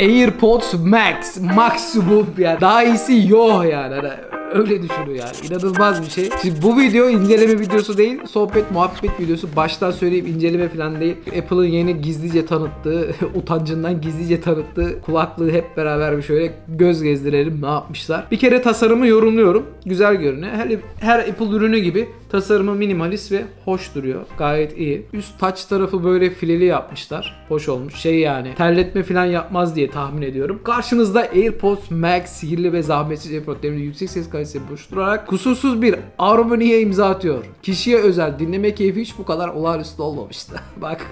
AirPods Max. Maksimum yani. Daha iyisi yok yani. Hani öyle düşünün yani. İnanılmaz bir şey. Şimdi bu video inceleme videosu değil. Sohbet muhabbet videosu. Baştan söyleyeyim inceleme falan değil. Apple'ın yeni gizlice tanıttığı, utancından gizlice tanıttığı kulaklığı hep beraber bir şöyle göz gezdirelim ne yapmışlar. Bir kere tasarımı yorumluyorum. Güzel görünüyor. Her, her Apple ürünü gibi tasarımı minimalist ve hoş duruyor. Gayet iyi. Üst taç tarafı böyle fileli yapmışlar. Hoş olmuş. Şey yani terletme falan yapmaz diye tahmin ediyorum. Karşınızda AirPods Max sihirli ve zahmetsiz AirPods devrinde yüksek ses kalitesi buluşturarak kusursuz bir armoniye imza atıyor. Kişiye özel dinleme keyfi hiç bu kadar olağanüstü olmamıştı. Bak.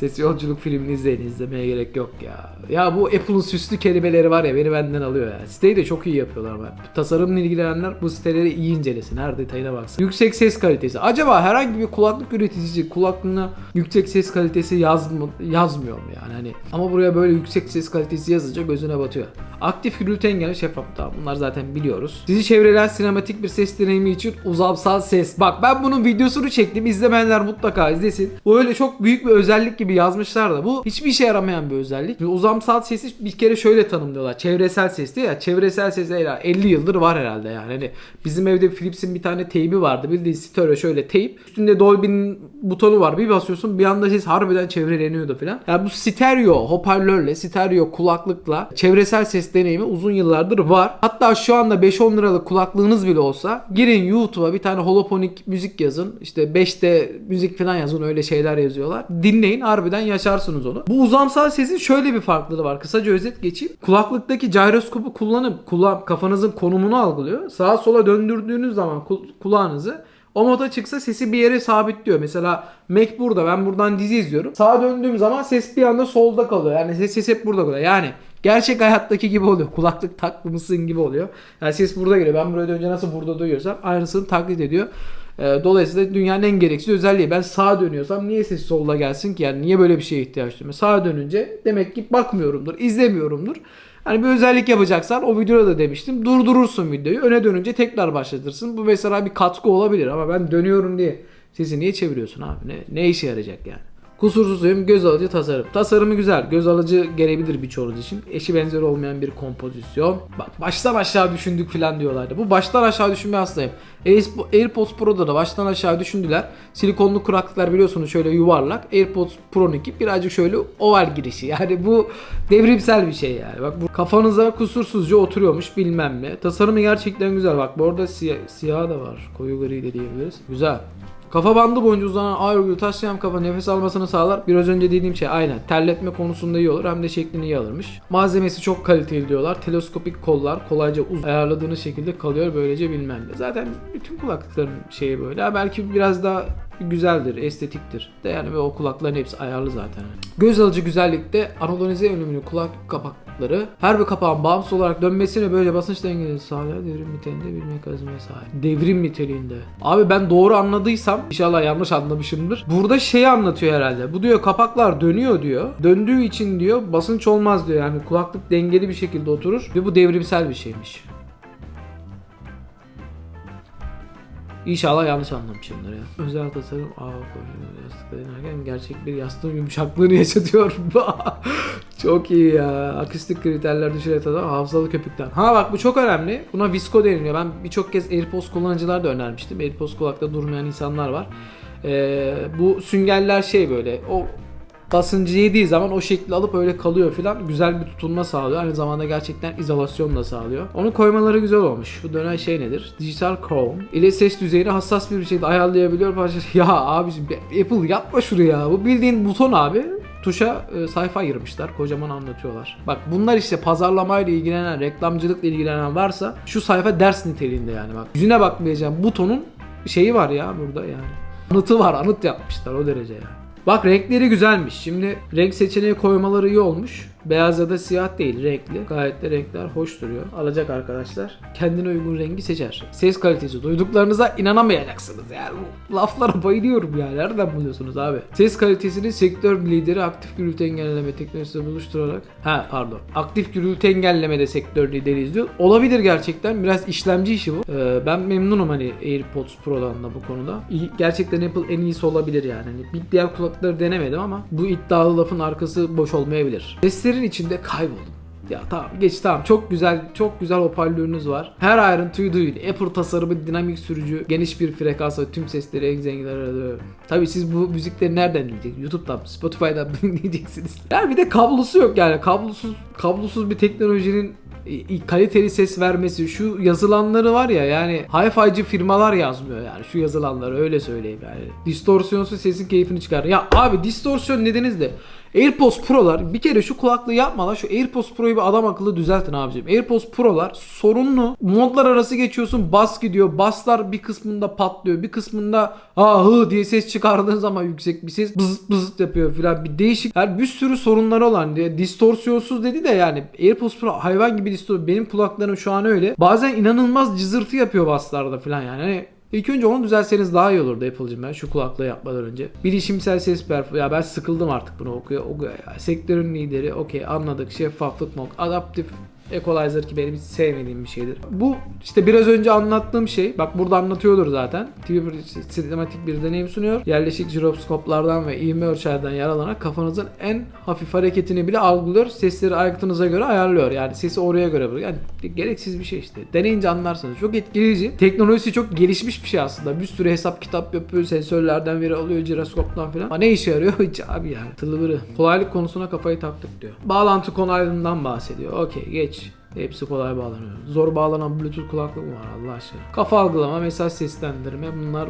Ses yolculuk filmini izleyin izlemeye gerek yok ya. Ya bu Apple'ın süslü kelimeleri var ya beni benden alıyor ya. Siteyi de çok iyi yapıyorlar ben. Tasarımla ilgilenenler bu siteleri iyi incelesin. Her detayına baksın. Yüksek ses kalitesi. Acaba herhangi bir kulaklık üreticisi kulaklığına yüksek ses kalitesi yazmı, yazmıyor mu yani? Hani ama buraya böyle yüksek ses kalitesi yazınca gözüne batıyor. Aktif gürültü engeli şeffaf. Tamam bunlar zaten biliyoruz. Sizi çevreleyen sinematik bir ses deneyimi için uzamsal ses. Bak ben bunun videosunu çektim. İzlemeyenler mutlaka izlesin. Bu öyle çok büyük bir özellik gibi yazmışlar da bu hiçbir işe yaramayan bir özellik. Uzamsal sesi bir kere şöyle tanımlıyorlar. Çevresel ses diye ya. Çevresel ses ya 50 yıldır var herhalde yani. Hani bizim evde Philips'in bir tane teybi vardı. Bildiğin stereo şöyle teyp. Üstünde Dolby'nin butonu var. Bir basıyorsun bir anda ses harbiden çevreleniyordu falan. Yani bu stereo hoparlörle, stereo kulaklıkla çevresel ses deneyimi uzun yıllardır var. Hatta şu anda 5-10 liralık kulaklığınız bile olsa girin YouTube'a bir tane holoponik müzik yazın. İşte 5'te müzik falan yazın öyle şeyler yazıyorlar. Dinleyin harbiden yaşarsınız onu. Bu uzamsal sesin şöyle bir farklılığı var. Kısaca özet geçeyim. Kulaklıktaki gyroskopu kullanıp kula kafanızın konumunu algılıyor. Sağa sola döndürdüğünüz zaman kul- kulağınızı o moda çıksa sesi bir yere sabitliyor. Mesela Mac burada ben buradan dizi izliyorum. Sağa döndüğüm zaman ses bir anda solda kalıyor. Yani ses, ses hep burada kalıyor. Yani gerçek hayattaki gibi oluyor. Kulaklık takmışsın gibi oluyor. Yani ses burada geliyor. Ben buraya dönünce nasıl burada duyuyorsam aynısını taklit ediyor. Ee, Dolayısıyla dünyanın en gereksiz özelliği. Ben sağa dönüyorsam niye ses solda gelsin ki? Yani niye böyle bir şeye ihtiyaç duyuyorum? Sağa dönünce demek ki bakmıyorumdur, izlemiyorumdur. Hani bir özellik yapacaksan o videoda da demiştim. Durdurursun videoyu. Öne dönünce tekrar başlatırsın. Bu mesela bir katkı olabilir ama ben dönüyorum diye sesi niye çeviriyorsun abi? Ne, ne işe yarayacak yani? Kusursuz uyum, göz alıcı tasarım. Tasarımı güzel, göz alıcı gelebilir birçoğunuz için. Eşi benzeri olmayan bir kompozisyon. Bak baştan aşağı düşündük falan diyorlardı. Bu baştan aşağı düşünme hastayım. Air- AirPods Pro'da da baştan aşağı düşündüler. Silikonlu kulaklıklar biliyorsunuz şöyle yuvarlak. AirPods Pro'nunki birazcık şöyle oval girişi. Yani bu devrimsel bir şey yani. Bak bu kafanıza kusursuzca oturuyormuş bilmem ne. Tasarımı gerçekten güzel. Bak bu arada siyah, siyah da var. Koyu gri de diyebiliriz. Güzel. Kafa bandı boyunca uzanan ağır örgülü taşlayan kafa nefes almasını sağlar. Biraz önce dediğim şey aynen. Terletme konusunda iyi olur hem de şeklini iyi alırmış. Malzemesi çok kaliteli diyorlar. Teleskopik kollar kolayca uz ayarladığınız şekilde kalıyor böylece bilmem ne. Zaten bütün kulaklıkların şeyi böyle. Belki biraz daha güzeldir, estetiktir. De yani ve o kulakların hepsi ayarlı zaten. Göz alıcı güzellikte anodonize ölümünü kulak kapakları her bir kapağın bağımsız olarak dönmesine böyle basınç dengeli sağlayan devrim niteliğinde bir mekanizmaya sahip. Devrim niteliğinde. Abi ben doğru anladıysam inşallah yanlış anlamışımdır. Burada şeyi anlatıyor herhalde. Bu diyor kapaklar dönüyor diyor. Döndüğü için diyor basınç olmaz diyor. Yani kulaklık dengeli bir şekilde oturur ve bu devrimsel bir şeymiş. İnşallah yanlış anlamışımdır ya. Özel tasarım koyuyor. Yastıkta inerken gerçek bir yastığın yumuşaklığını yaşatıyor. çok iyi ya. Akustik kriterler tadı hafızalı köpükten. Ha bak bu çok önemli. Buna Visco deniliyor. Ben birçok kez AirPods kullanıcılar da önermiştim. AirPods kulakta durmayan insanlar var. Ee, bu süngerler şey böyle o basıncı yediği zaman o şekli alıp öyle kalıyor filan. Güzel bir tutunma sağlıyor. Aynı zamanda gerçekten izolasyon da sağlıyor. Onu koymaları güzel olmuş. Bu dönen şey nedir? Digital Chrome ile ses düzeyini hassas bir şekilde ayarlayabiliyor. Ya abiciğim Apple yapma şuraya. Bu bildiğin buton abi tuşa e, sayfa ayırmışlar. Kocaman anlatıyorlar. Bak bunlar işte pazarlamayla ilgilenen, reklamcılıkla ilgilenen varsa şu sayfa ders niteliğinde yani bak. Yüzüne bakmayacağım butonun şeyi var ya burada yani. Anıtı var, anıt yapmışlar o derece ya. Bak renkleri güzelmiş. Şimdi renk seçeneği koymaları iyi olmuş. Beyaz ya da siyah değil, renkli. Gayet de renkler hoş duruyor. Alacak arkadaşlar kendine uygun rengi seçer. Ses kalitesi duyduklarınıza inanamayacaksınız. Yani bu laflara bayılıyorum ya. Nereden buluyorsunuz abi? Ses kalitesini sektör lideri aktif gürültü engelleme teknolojisiyle buluşturarak ha pardon. Aktif gürültü engellemede sektör lideri izliyor. Olabilir gerçekten. Biraz işlemci işi bu. Ee, ben memnunum hani AirPods Pro'dan da bu konuda. İyi- gerçekten Apple en iyisi olabilir yani. Hani diğer kulakları denemedim ama bu iddialı lafın arkası boş olmayabilir. Seslerin içinde kayboldum. Ya tamam geç tamam çok güzel çok güzel hoparlörünüz var. Her ayrıntıyı duyun. Apple tasarımı dinamik sürücü, geniş bir frekans tüm sesleri en zenginler arada. Tabii siz bu müzikleri nereden dinleyeceksiniz? YouTube'dan? Spotify'dan dinleyeceksiniz? Yani bir de kablosu yok yani. Kablosuz kablosuz bir teknolojinin kaliteli ses vermesi şu yazılanları var ya yani hi-fi'ci firmalar yazmıyor yani şu yazılanları öyle söyleyeyim yani. Distorsiyonsuz sesin keyfini çıkar. Ya abi distorsiyon nedeniz de AirPods Pro'lar bir kere şu kulaklığı yapmadan şu AirPods Pro'yu bir adam akıllı düzeltin abicim. AirPods Pro'lar sorunlu. Modlar arası geçiyorsun bas gidiyor. Baslar bir kısmında patlıyor. Bir kısmında ah hı diye ses çıkardığın zaman yüksek bir ses bızıt bızıt yapıyor filan. Bir değişik. Yani bir sürü sorunları olan diye distorsiyonsuz dedi de yani AirPods Pro hayvan gibi distorsiyon. Benim kulaklarım şu an öyle. Bazen inanılmaz cızırtı yapıyor baslarda filan yani. Hani İlk önce onu düzelseniz daha iyi olurdu Apple'cım ben şu kulaklığı yapmadan önce. Bilişimsel ses performansı. Ya ben sıkıldım artık bunu okuyor. Sektörün lideri okey anladık. Şeffaflık mod. Adaptif Equalizer ki benim hiç sevmediğim bir şeydir. Bu işte biraz önce anlattığım şey. Bak burada anlatıyordur zaten. TV sinematik bir deneyim sunuyor. Yerleşik jiroskoplardan ve ivme ölçerden yararlanarak kafanızın en hafif hareketini bile algılıyor. Sesleri aygıtınıza göre ayarlıyor. Yani sesi oraya göre bırakıyor. Yani gereksiz bir şey işte. Deneyince anlarsınız. Çok etkileyici. Teknolojisi çok gelişmiş bir şey aslında. Bir sürü hesap kitap yapıyor. Sensörlerden veri alıyor. Jiroskoptan falan. Ama ne işe yarıyor? Hiç abi yani. Tılıbırı. Kolaylık konusuna kafayı taktık diyor. Bağlantı konaylığından bahsediyor. Okey geç. Hepsi kolay bağlanıyor. Zor bağlanan Bluetooth kulaklık mı var Allah aşkına? Kafa algılama, mesaj seslendirme bunlar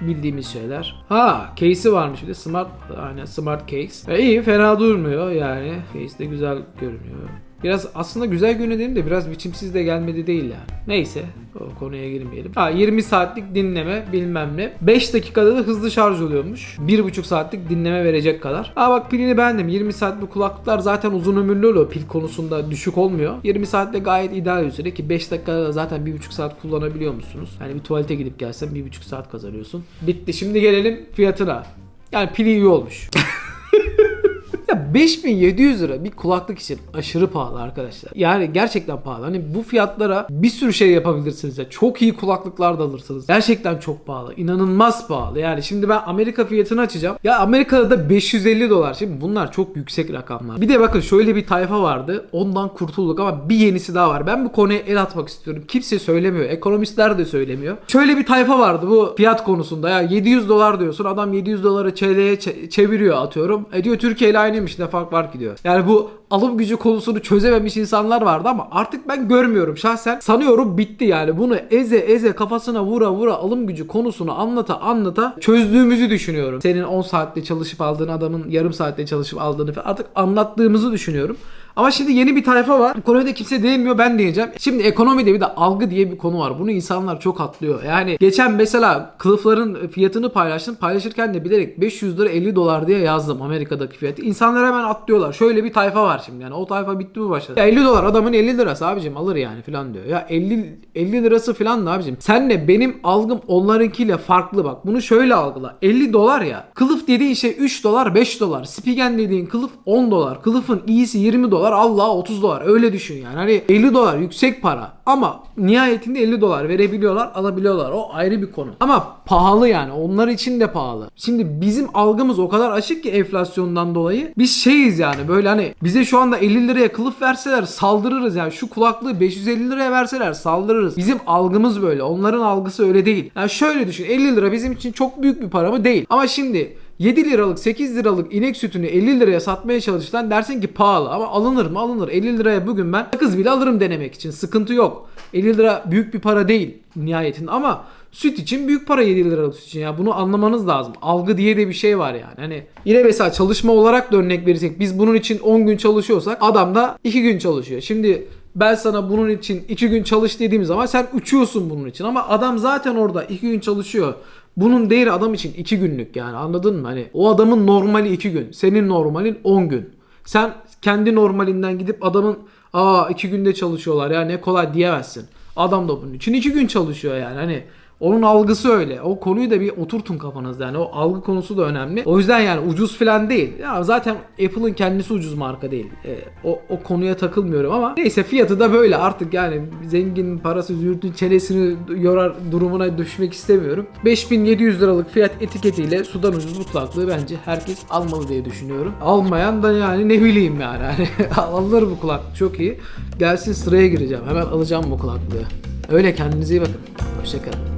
bildiğimiz şeyler. Ha, case'i varmış bir de smart aynen smart case. E, iyi fena durmuyor yani. Case de güzel görünüyor. Biraz aslında güzel görünüyor dedim de biraz biçimsiz de gelmedi değil yani. Neyse o konuya girmeyelim. Ha 20 saatlik dinleme bilmem ne. 5 dakikada da hızlı şarj oluyormuş. 1,5 saatlik dinleme verecek kadar. Ha bak pilini beğendim. 20 saat bu kulaklıklar zaten uzun ömürlü oluyor. Pil konusunda düşük olmuyor. 20 saatte gayet ideal bir süre ki 5 dakikada da zaten 1,5 saat kullanabiliyor musunuz? Yani bir tuvalete gidip gelsen 1,5 saat kazanıyorsun. Bitti. Şimdi gelelim fiyatına. Yani pili iyi olmuş. Ya 5700 lira bir kulaklık için aşırı pahalı arkadaşlar. Yani gerçekten pahalı. Hani bu fiyatlara bir sürü şey yapabilirsiniz ya. Çok iyi kulaklıklar da alırsınız. Gerçekten çok pahalı. İnanılmaz pahalı. Yani şimdi ben Amerika fiyatını açacağım. Ya Amerika'da da 550 dolar. Şimdi bunlar çok yüksek rakamlar. Bir de bakın şöyle bir tayfa vardı. Ondan kurtulduk ama bir yenisi daha var. Ben bu konuya el atmak istiyorum. Kimse söylemiyor. Ekonomistler de söylemiyor. Şöyle bir tayfa vardı bu fiyat konusunda. Ya 700 dolar diyorsun. Adam 700 doları TL'ye çe- çeviriyor atıyorum. E diyor Türkiye ile aynıymış ne fark var ki diyor. Yani bu alım gücü konusunu çözememiş insanlar vardı ama artık ben görmüyorum şahsen. Sanıyorum bitti yani. Bunu eze eze kafasına vura vura alım gücü konusunu anlata anlata çözdüğümüzü düşünüyorum. Senin 10 saatte çalışıp aldığın adamın yarım saatte çalışıp aldığını artık anlattığımızı düşünüyorum. Ama şimdi yeni bir tayfa var. Da kimse değinmiyor ben diyeceğim. Şimdi ekonomide bir de algı diye bir konu var. Bunu insanlar çok atlıyor. Yani geçen mesela kılıfların fiyatını paylaştım. Paylaşırken de bilerek 500 lira 50 dolar diye yazdım Amerika'daki fiyatı. İnsanlar hemen atlıyorlar. Şöyle bir tayfa var şimdi yani. O tayfa bitti bu başladı. Ya 50 dolar adamın 50 lirası abicim alır yani falan diyor. Ya 50 50 lirası falan da abicim. Senle benim algım onlarınkiyle farklı bak. Bunu şöyle algıla. 50 dolar ya. Kılıf dediğin şey 3 dolar 5 dolar. Spigen dediğin kılıf 10 dolar. Kılıfın iyisi 20 dolar. Allah 30 dolar. Öyle düşün yani. Hani 50 dolar yüksek para. Ama nihayetinde 50 dolar verebiliyorlar, alabiliyorlar. O ayrı bir konu. Ama pahalı yani. Onlar için de pahalı. Şimdi bizim algımız o kadar açık ki enflasyondan dolayı. Biz şeyiz yani böyle hani bize şu anda 50 liraya kılıf verseler saldırırız yani. Şu kulaklığı 550 liraya verseler saldırırız. Bizim algımız böyle. Onların algısı öyle değil. Yani şöyle düşün. 50 lira bizim için çok büyük bir para mı? Değil. Ama şimdi 7 liralık 8 liralık inek sütünü 50 liraya satmaya çalışsan dersin ki pahalı. Ama alınır mı? Alınır. 50 liraya bugün ben sakız bile alırım denemek için. Sıkıntı yok. 50 lira büyük bir para değil nihayetinde ama süt için büyük para 7 liralık süt için. Ya bunu anlamanız lazım. Algı diye de bir şey var yani. Hani yine mesela çalışma olarak da örnek verirsek biz bunun için 10 gün çalışıyorsak adam da 2 gün çalışıyor. Şimdi ben sana bunun için 2 gün çalış dediğim zaman sen uçuyorsun bunun için. Ama adam zaten orada 2 gün çalışıyor bunun değeri adam için 2 günlük yani anladın mı? Hani o adamın normali 2 gün. Senin normalin 10 gün. Sen kendi normalinden gidip adamın aa iki günde çalışıyorlar ya ne kolay diyemezsin. Adam da bunun için iki gün çalışıyor yani hani onun algısı öyle. O konuyu da bir oturtun kafanızda yani. O algı konusu da önemli. O yüzden yani ucuz falan değil. Ya zaten Apple'ın kendisi ucuz marka değil. Ee, o, o konuya takılmıyorum ama neyse fiyatı da böyle artık yani zengin parası züğürtün çenesini yorar durumuna düşmek istemiyorum. 5700 liralık fiyat etiketiyle sudan ucuz bu kulaklığı bence herkes almalı diye düşünüyorum. Almayan da yani ne bileyim yani. Hani alınır bu kulaklık çok iyi. Gelsin sıraya gireceğim. Hemen alacağım bu kulaklığı. Öyle kendinize iyi bakın. Hoşçakalın.